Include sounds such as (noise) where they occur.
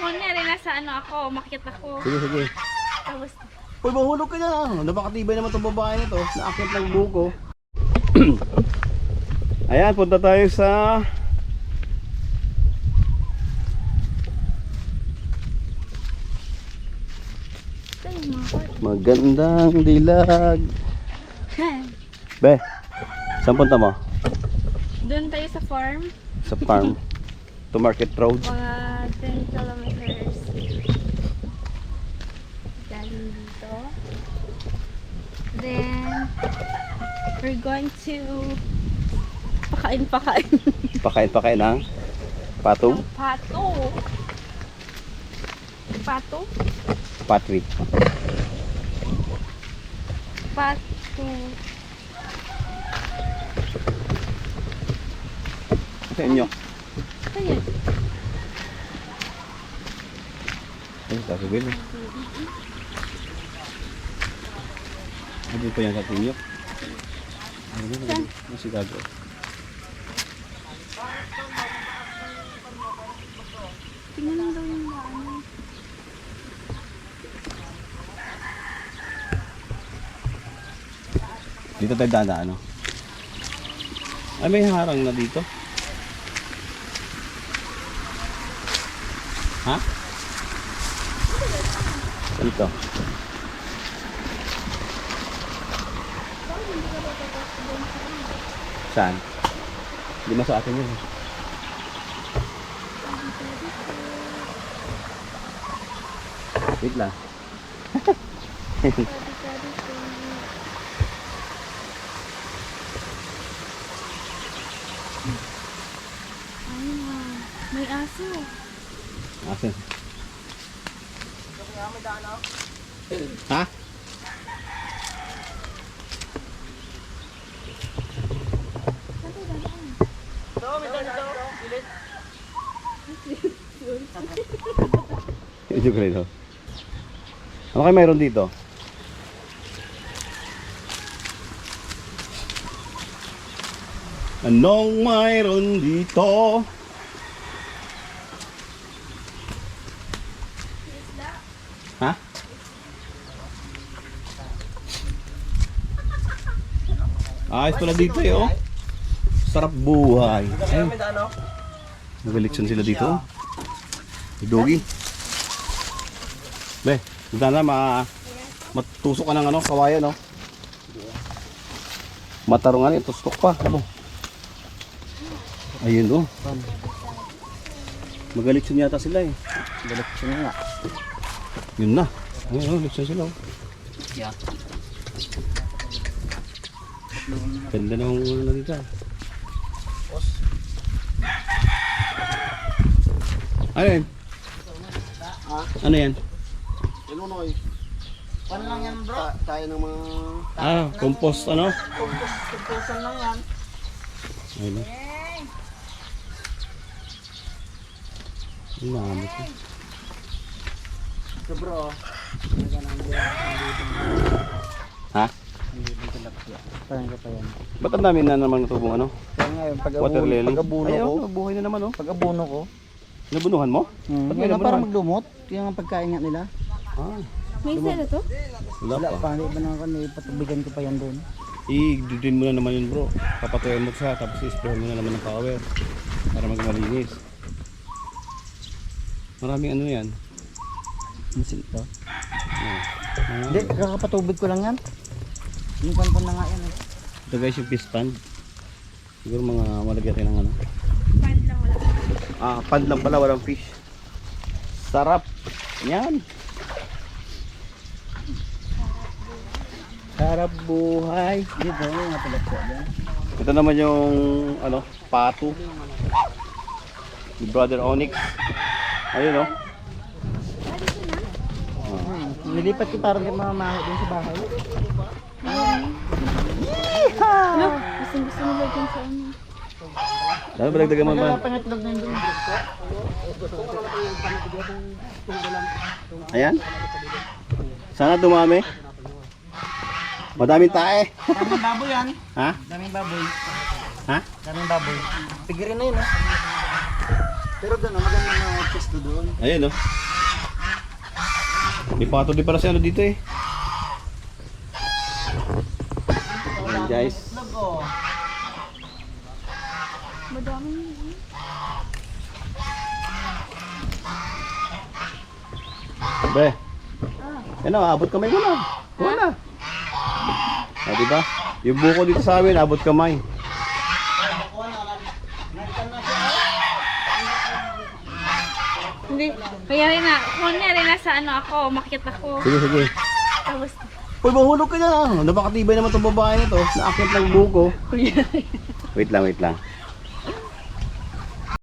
kunyari nasa ano ako, makit ako. Sige, sige. Tapos, Uy, mahulog ka na. Napakatibay naman itong babae na to. Naakit ng buko. Ayan, punta tayo sa... ito yung mga kort. Magandang dilag. (laughs) Be, saan punta mo? Doon tayo sa farm. Sa farm. (laughs) to Market Road. Mga 10 kilometers. Galing dito. Then, we're going to pakain-pakain. Pakain-pakain ng patong ng pato. Pato? patwi. Pato. Sa inyo. Ano yun? Ay, sabi Will. Ano pa yan sa? Ano si Gago? Tingnan mo daw yung daan. Dito tayo dadaan, ano? Ay, may harang na dito. Ha? Dito. Saan? Hindi na sa atin yun. Wait lang. Ayun. May aso. Asan? Ha? Ito rin. oh. Ano kayo mayroon dito? Anong mayroon dito? Ha? Ayos pala dito eh, oh. Sarap buhay. Ay. Nag-eleksyon sila dito. oh. Dogi. Be, na ma matusok ka ng ano, kawayan, no? Matarungan eh, tusok pa. Ano? Ayun, oh. Mag-eleksyon yata sila eh. Election nga. Yun na. Ayun, oh, sila, oh. Yeah. Ganda ng ano na dito. ah. Ano yan? Ano yan? Ilunoy. Pan lang yan bro. tayo ng mga Ah, compost ano? kumpus, kumpusan lang yan. Ayun na. Ang dami ko. So bro, Ha? hindi dito lapya. Parang ka pa yan. Ba't ang dami na naman natubong ano? Kaya ngayon, pag Water abuno, lily? pag abuno ko, buhay na naman oh. pag abuno ko, Nabunuhan mo? hmm, Ba't yun may na parang nabunuhan? maglumot. Yung ang pagkain nga nila. Ah, May sila to? wala Wala pa. pa, hindi ba naman may patubigan ko pa yan doon. I-dudin mo na naman yun bro. Papatuyan mo siya tapos i-spray mo na naman ng power para magmalinis. Maraming ano yan. Masil to. Ah, Hindi, kakapatubig ko lang yan. Yung panpan na nga yan eh. Ito guys yung fish pond. Siguro mga malagyan tayo ng ano. Pad lang wala. Ah, pond lang pala, walang fish. Sarap. Yan. Sarap buhay. Dito, yung mga talapya dyan. Ito naman yung ano, pato. Ni Brother Onyx. Ayun oh. Hmm. Nilipat ko parang yung mga mahi dun sa bahay. Ano? Gusto gusto nila dyan sa ano. Dami ba nagdagan mo ba? Wala pang itlog na yun dun. Ayan. Sana dumami. Madaming tae. Daming baboy yan. Ha? Daming baboy. Ha? Daming baboy. Pigirin na yun ah. Pero doon, maganda mga pwesto doon. Ayan oh. May pato din pala si ano dito eh. Ayan guys. Madami. Be. Yan o, abot kamay mo na. Kuha na. Ah, diba? Yung buko dito sa amin, abot kamay. Kuha na, nagtan na siya. Hindi. Kaya rin na, kunyari nasa ano ako, makit ako. Sige, sige. Tapos, Uy, mahulog ka na. Napakatibay naman itong babae na to. Naakit ng buko. Wait lang, wait lang.